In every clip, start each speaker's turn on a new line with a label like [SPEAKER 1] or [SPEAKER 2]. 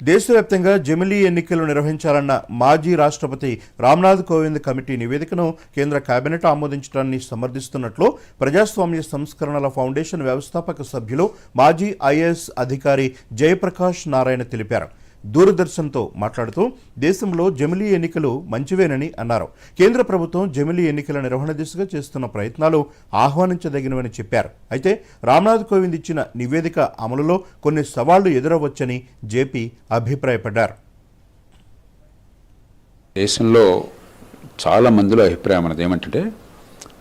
[SPEAKER 1] దేశవ్యాప్తంగా జమిలీ ఎన్నికలు నిర్వహించాలన్న మాజీ రాష్ట్రపతి రామ్నాథ్ కోవింద్ కమిటీ నివేదికను కేంద్ర కేబినెట్ ఆమోదించడాన్ని సమర్థిస్తున్నట్లు ప్రజాస్వామ్య సంస్కరణల ఫౌండేషన్ వ్యవస్థాపక సభ్యులు మాజీ ఐఏఎస్ అధికారి జయప్రకాష్ నారాయణ తెలిపారు. దూరదర్శన్తో మాట్లాడుతూ దేశంలో జమిలీ ఎన్నికలు మంచివేనని అన్నారు. కేంద్ర ప్రభుత్వం జమిలీ ఎన్నికల నిర్వహణ దిశగా చేస్తున్న ప్రయత్నాలు ఆహ్వానించదగినవని చెప్పారు. అయితే రామ్నాథ్ కోవింద్ ఇచ్చిన నివేదిక అమలులో కొన్ని సవాళ్ళు ఎదురవచ్చని జేపీ అభిప్రాయపడ్డారు.
[SPEAKER 2] దేశంలో చాలా మందిలో అభిప్రాయం అన్నది ఏమంటే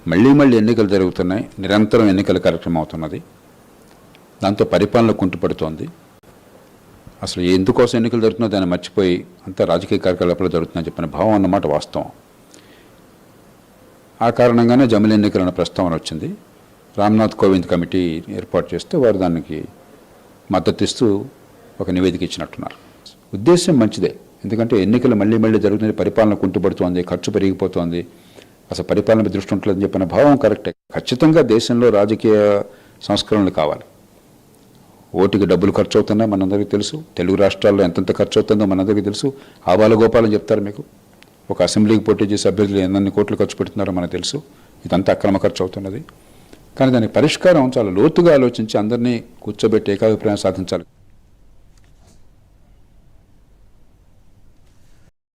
[SPEAKER 2] మళ్ళీ మళ్ళీ ఎన్నికలు జరుగుతున్నాయి నిరంతరం ఎన్నికల కార్యక్రమం అవుతున్నది. దాంతో పరిపాలన కుంటుపడుతోంది. అసలు ఎందుకోసం ఎన్నికలు జరుగుతున్నా దాన్ని మర్చిపోయి అంతా రాజకీయ కార్యకలాపాలు జరుగుతుందని చెప్పిన భావం అన్నమాట వాస్తవం. ఆ కారణంగానే జమిలి ఎన్నికల ప్రస్తావన వచ్చింది. రామ్నాథ్ కోవింద్ కమిటీ ఏర్పాటు చేస్తే వారు దానికి మద్దతు ఇస్తూ ఒక నివేదిక ఇచ్చినట్టున్నారు. ఉద్దేశం మంచిదే. ఎందుకంటే ఎన్నికలు మళ్ళీ మళ్ళీ జరుగుతుంది పరిపాలన కుంటుపడుతోంది ఖర్చు పెరిగిపోతోంది. అసలు పరిపాలన దృష్టి ఉంటుందని చెప్పిన భావం కరెక్టే. ఖచ్చితంగా దేశంలో రాజకీయ సంస్కరణలు కావాలి. ఓటుకి డబ్బులు ఖర్చు అవుతున్నాయి మనందరికీ తెలుసు. తెలుగు రాష్ట్రాల్లో ఎంతెంత ఖర్చు అవుతుందో మనందరికీ తెలుసు. ఆబాల గోపాలం చెప్తారు మీకు. ఒక అసెంబ్లీకి పోటీ చేసే అభ్యర్థులు ఎన్ని కోట్లు ఖర్చు పెడుతున్నారో మనకు తెలుసు. ఇదంతా అక్రమ ఖర్చు అవుతున్నది కానీ దానికి పరిష్కారం చాలా లోతుగా ఆలోచించి అందరినీ కూర్చోబెట్టి ఏకాభిప్రాయం సాధించాలి.